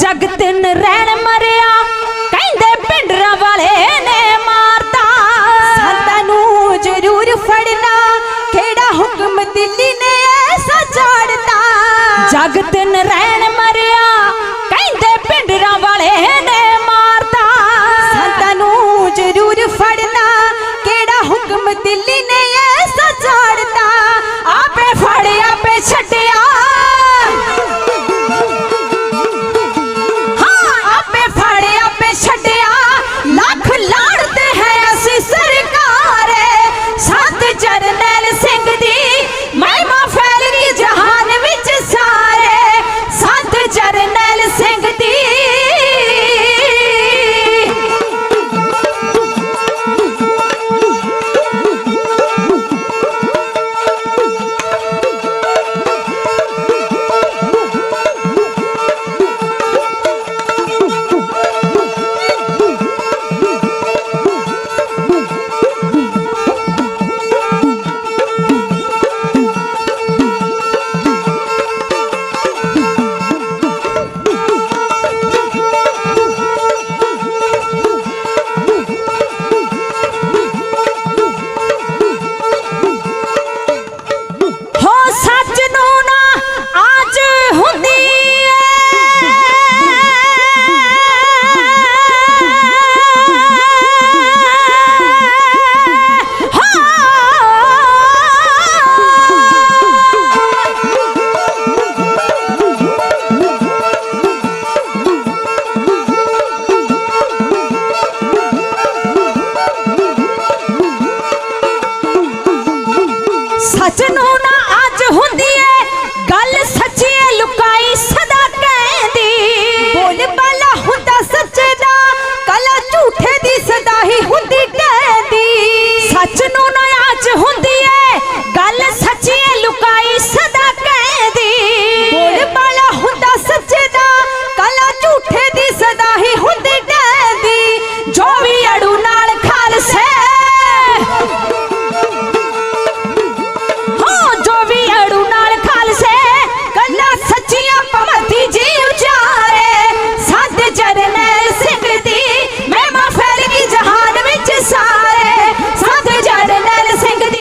ਜਗ ਤਿੰਨ ਰਹਿਣ ਮਰਿਆ। ਕਹਿੰਦੇ ਪਿੰਡਰਾਂ ਵਾਲੇ ਨੇ ਮਾਰਦਾ ਸਾਡਾ ਨੂੰ ਜ਼ਰੂਰ ਫੜਨਾ। ਕਿਹੜਾ ਹੁਕਮ ਦਿੱਲੀ ਨੇ ਐਸਾ ਛਾੜਤਾ ਜਗ ਤਿੰਨ ਰਹਿਣ ਮਰਿਆ। ਕਹਿੰਦੇ ਪਿੰਡਰਾਂ ਵਾਲੇ ਨੇ ਮਾਰਦਾ ਸਾਡਾ ਨੂੰ ਜ਼ਰੂਰ ਫੜਨਾ। ਕਿਹੜਾ ਹੁਕਮ ਦਿੱਲੀ ਨੇ